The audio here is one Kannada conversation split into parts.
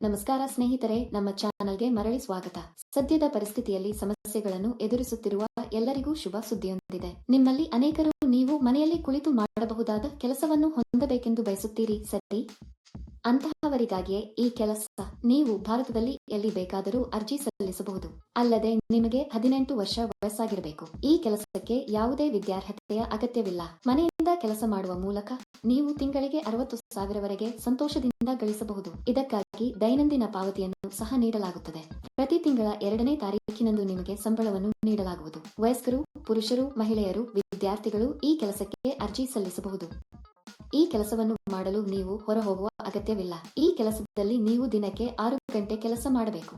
ನಮಸ್ಕಾರ ಸ್ನೇಹಿತರೆ, ನಮ್ಮ ಚಾನಲ್ಗೆ ಮರಳಿ ಸ್ವಾಗತ. ಸದ್ಯದ ಪರಿಸ್ಥಿತಿಯಲ್ಲಿ ಸಮಸ್ಯೆಗಳನ್ನು ಎದುರಿಸುತ್ತಿರುವ ಎಲ್ಲರಿಗೂ ಶುಭ ಸುದ್ದಿಯೊಂದಿದೆ. ನಿಮ್ಮಲ್ಲಿ ಅನೇಕರು ನೀವು ಮನೆಯಲ್ಲಿ ಕುಳಿತು ಮಾಡಬಹುದಾದ ಕೆಲಸವನ್ನು ಹೊಂದಬೇಕೆಂದು ಬಯಸುತ್ತೀರಿ, ಸರಿ? ಅಂತಹವರಿಗಾಗಿಯೇ ಈ ಕೆಲಸ ನೀವು ಭಾರತದಲ್ಲಿ ಎಲ್ಲಿ ಬೇಕಾದರೂ ಅರ್ಜಿ ಸಲ್ಲಿಸಬಹುದು. ಅಲ್ಲದೆ ನಿಮಗೆ ಹದಿನೆಂಟು ವರ್ಷ ವಯಸ್ಸಾಗಿರಬೇಕು. ಈ ಕೆಲಸಕ್ಕೆ ಯಾವುದೇ ವಿದ್ಯಾರ್ಹತೆಯ ಅಗತ್ಯವಿಲ್ಲ. ಮನೆಯಿಂದ ಕೆಲಸ ಮಾಡುವ ಮೂಲಕ ನೀವು ತಿಂಗಳಿಗೆ ಅರವತ್ತು ಸಾವಿರವರೆಗೆ ಸಂತೋಷದಿಂದ ಗಳಿಸಬಹುದು. ಇದಕ್ಕಾಗಿ ದೈನಂದಿನ ಪಾವತಿಯನ್ನು ಸಹ ನೀಡಲಾಗುತ್ತದೆ. ಪ್ರತಿ ತಿಂಗಳ ಎರಡನೇ ತಾರೀಖಿನಂದು ನಿಮಗೆ ಸಂಬಳವನ್ನು ನೀಡಲಾಗುವುದು. ವಯಸ್ಕರು, ಪುರುಷರು, ಮಹಿಳೆಯರು, ವಿದ್ಯಾರ್ಥಿಗಳು ಈ ಕೆಲಸಕ್ಕೆ ಅರ್ಜಿ ಸಲ್ಲಿಸಬಹುದು. ಈ ಕೆಲಸವನ್ನು ಮಾಡಲು ನೀವು ಹೊರ ಹೋಗುವ ಅಗತ್ಯವಿಲ್ಲ. ಈ ಕೆಲಸದಲ್ಲಿ ನೀವು ದಿನಕ್ಕೆ ಆರು ಗಂಟೆ ಕೆಲಸ ಮಾಡಬೇಕು.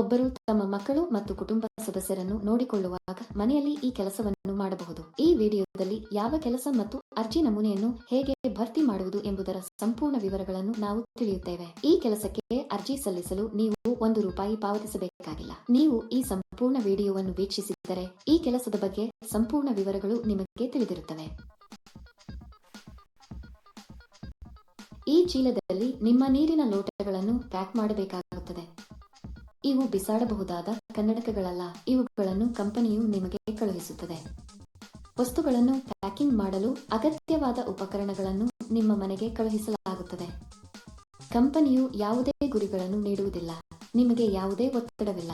ಒಬ್ಬರು ತಮ್ಮ ಮಕ್ಕಳು ಮತ್ತು ಕುಟುಂಬ ಸದಸ್ಯರನ್ನು ನೋಡಿಕೊಳ್ಳುವಾಗ ಮನೆಯಲ್ಲಿ ಈ ಕೆಲಸವನ್ನು ಮಾಡಬಹುದು. ಈ ವಿಡಿಯೋದಲ್ಲಿ ಯಾವ ಕೆಲಸ ಮತ್ತು ಅರ್ಜಿ ನಮೂನೆಯನ್ನು ಹೇಗೆ ಭರ್ತಿ ಮಾಡುವುದು ಎಂಬುದರ ಸಂಪೂರ್ಣ ವಿವರಗಳನ್ನು ನಾವು ತಿಳಿಯುತ್ತೇವೆ. ಈ ಕೆಲಸಕ್ಕೆ ಅರ್ಜಿ ಸಲ್ಲಿಸಲು ನೀವು ಒಂದು ರೂಪಾಯಿ ಪಾವತಿಸಬೇಕಾಗಿಲ್ಲ. ನೀವು ಈ ಸಂಪೂರ್ಣ ವಿಡಿಯೋವನ್ನು ವೀಕ್ಷಿಸಿದರೆ ಈ ಕೆಲಸದ ಬಗ್ಗೆ ಸಂಪೂರ್ಣ ವಿವರಗಳು ನಿಮಗೆ ತಿಳಿದಿರುತ್ತವೆ. ಈ ಚೀಲದಲ್ಲಿ ನಿಮ್ಮ ನೀರಿನ ಲೋಟಗಳನ್ನು ಪ್ಯಾಕ್ ಮಾಡಬೇಕಾಗುತ್ತದೆ. ಇವು ಬಿಸಾಡಬಹುದಾದ ಕನ್ನಡಕಗಳಲ್ಲ, ಇವುಗಳನ್ನು ಕಂಪನಿಯು ನಿಮಗೆ ಕಳುಹಿಸುತ್ತದೆ. ವಸ್ತುಗಳನ್ನು ಪ್ಯಾಕಿಂಗ್ ಮಾಡಲು ಅಗತ್ಯವಾದ ಉಪಕರಣಗಳನ್ನು ನಿಮ್ಮ ಮನೆಗೆ ಕಳುಹಿಸಲಾಗುತ್ತದೆ. ಕಂಪನಿಯು ಯಾವುದೇ ಗುರಿಗಳನ್ನು ನೀಡುವುದಿಲ್ಲ, ನಿಮಗೆ ಯಾವುದೇ ಒತ್ತಡವಿಲ್ಲ.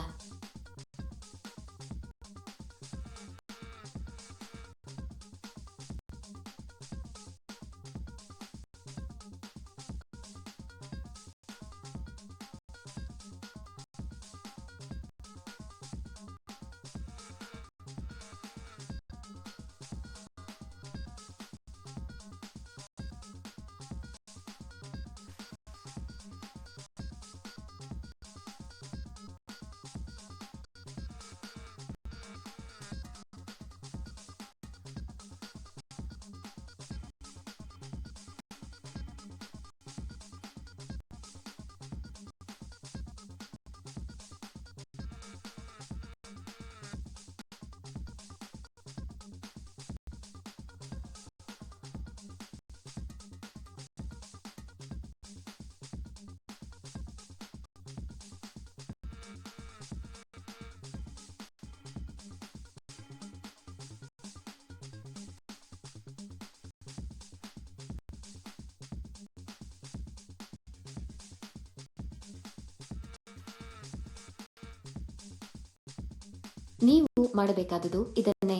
ನೀವು ಮಾಡಬೇಕಾದುದು ಇದನ್ನೇ.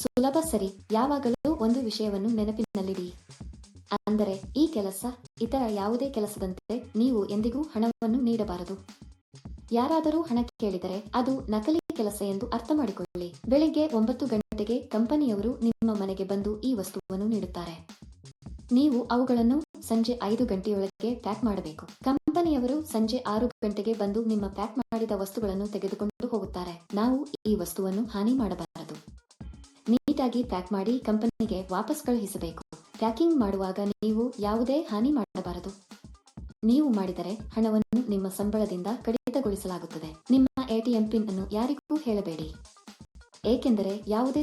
ಸುಲಭ ಸರಿ, ಯಾವಾಗಲೂ ಒಂದು ವಿಷಯವನ್ನು ನೆನಪಿನಲ್ಲಿಡಿ. ಅಂದರೆ, ಈ ಕೆಲಸ ಇತರ ಯಾವುದೇ ಕೆಲಸದಂತೆ ನೀವು ಎಂದಿಗೂ ಹಣವನ್ನು ನೀಡಬಾರದು. ಯಾರಾದರೂ ಹಣ ಕೇಳಿದರೆ ಅದು ನಕಲಿ ಕೆಲಸ ಎಂದು ಅರ್ಥ ಮಾಡಿಕೊಳ್ಳಿ. ಬೆಳಿಗ್ಗೆ ಒಂಬತ್ತು ಗಂಟೆಗೆ ಕಂಪನಿಯವರು ನಿಮ್ಮ ಮನೆಗೆ ಬಂದು ಈ ವಸ್ತುವನ್ನು ನೀಡುತ್ತಾರೆ. ನೀವು ಅವುಗಳನ್ನು ಸಂಜೆ ಐದು ಗಂಟೆಯೊಳಗೆ ಪ್ಯಾಕ್ ಮಾಡಬೇಕು. ಕಂಪನಿಯವರು ಸಂಜೆ ಆರು ಗಂಟೆಗೆ ಬಂದು ನಿಮ್ಮ ಪ್ಯಾಕ್ ಮಾಡಿದ ವಸ್ತುಗಳನ್ನು ತೆಗೆದುಕೊಂಡು ಹೋಗುತ್ತಾರೆ. ನಾವು ಈ ವಸ್ತುವನ್ನು ಹಾನಿ ಮಾಡಬಾರದು. ನೀಟಾಗಿ ಪ್ಯಾಕ್ ಮಾಡಿ ಕಂಪನಿಗೆ ವಾಪಸ್ ಕಳುಹಿಸಬೇಕು. ಪ್ಯಾಕಿಂಗ್ ಮಾಡುವಾಗ ನೀವು ಯಾವುದೇ ಹಾನಿ ಮಾಡಬಾರದು. ನೀವು ಮಾಡಿದರೆ ಹಣವನ್ನು ನಿಮ್ಮ ಸಂಬಳದಿಂದ ಕಡಿತಗೊಳಿಸಲಾಗುತ್ತದೆ. ನಿಮ್ಮ ಎಟಿಎಂ ಪಿನ್ ಅನ್ನು ಯಾರಿಗೂ ಹೇಳಬೇಡಿ. ಏಕೆಂದರೆ ಯಾವುದೇ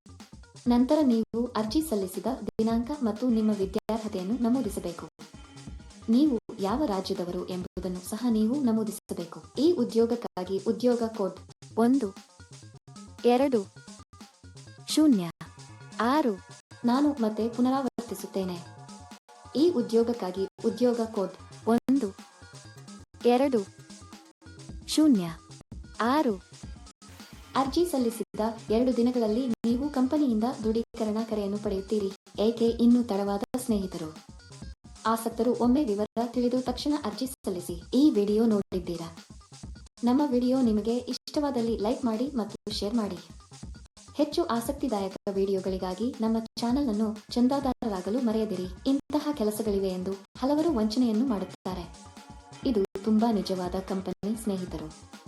ನಂತರ ನೀವು ಅರ್ಜಿ ಸಲ್ಲಿಸಿದ ದಿನಾಂಕ ಮತ್ತು ನಿಮ್ಮ ವಿದ್ಯಾರ್ಹತೆಯನ್ನು ನಮೂದಿಸಬೇಕು. ನೀವು ಯಾವ ರಾಜ್ಯದವರು ಎಂಬುದನ್ನು ಸಹ ನೀವು ನಮೂದಿಸಬೇಕು. ಈ ಉದ್ಯೋಗಕ್ಕಾಗಿ ಉದ್ಯೋಗ ಕೋಡ್ ಒಂದು, ಎರಡು, ಶೂನ್ಯ, ಆರು, ನಾನು ಮತ್ತೆ ಪುನರಾವರ್ತಿಸುತ್ತೇನೆ. ಈ ಉದ್ಯೋಗಕ್ಕಾಗಿ ಉದ್ಯೋಗ ಕೋಡ್ ಒಂದು, ಎರಡು, ಶೂನ್ಯ, ಆರು ಅರ್ಜಿ ಸಲ್ಲಿಸಿದ ಎರಡು ದಿನಗಳಲ್ಲಿ ನೀವು ಕಂಪನಿಯಿಂದ ದೃಢೀಕರಣ ಕರೆಯನ್ನು ಪಡೆಯುತ್ತೀರಿ, ಏಕೆ ಇನ್ನೂ ತಡವಾದ ಸ್ನೇಹಿತರು? ಆಸಕ್ತರು ಒಮ್ಮೆ ವಿವರ ತಿಳಿದು ತಕ್ಷಣ ಅರ್ಜಿ ಸಲ್ಲಿಸಿ. ಈ ವಿಡಿಯೋ ನೋಡಿದ್ದೀರಾ? ನಮ್ಮ ವಿಡಿಯೋ ನಿಮಗೆ ಇಷ್ಟವಾದಲ್ಲಿ ಲೈಕ್ ಮಾಡಿ ಮತ್ತು ಶೇರ್ ಮಾಡಿ. ಹೆಚ್ಚು ಆಸಕ್ತಿದಾಯಕ ವಿಡಿಯೋಗಳಿಗಾಗಿ ನಮ್ಮ ಚಾನೆಲ್ ಅನ್ನು ಚಂದಾದಾರರಾಗಲು ಮರೆಯದಿರಿ. ಇಂತಹ ಕೆಲಸಗಳಿವೆ ಎಂದು ಹಲವರು ವಂಚನೆಯನ್ನು ಮಾಡುತ್ತಾರೆ. ಇದು ತುಂಬಾ ನಿಜವಾದ ಕಂಪನಿ ಸ್ನೇಹಿತರು.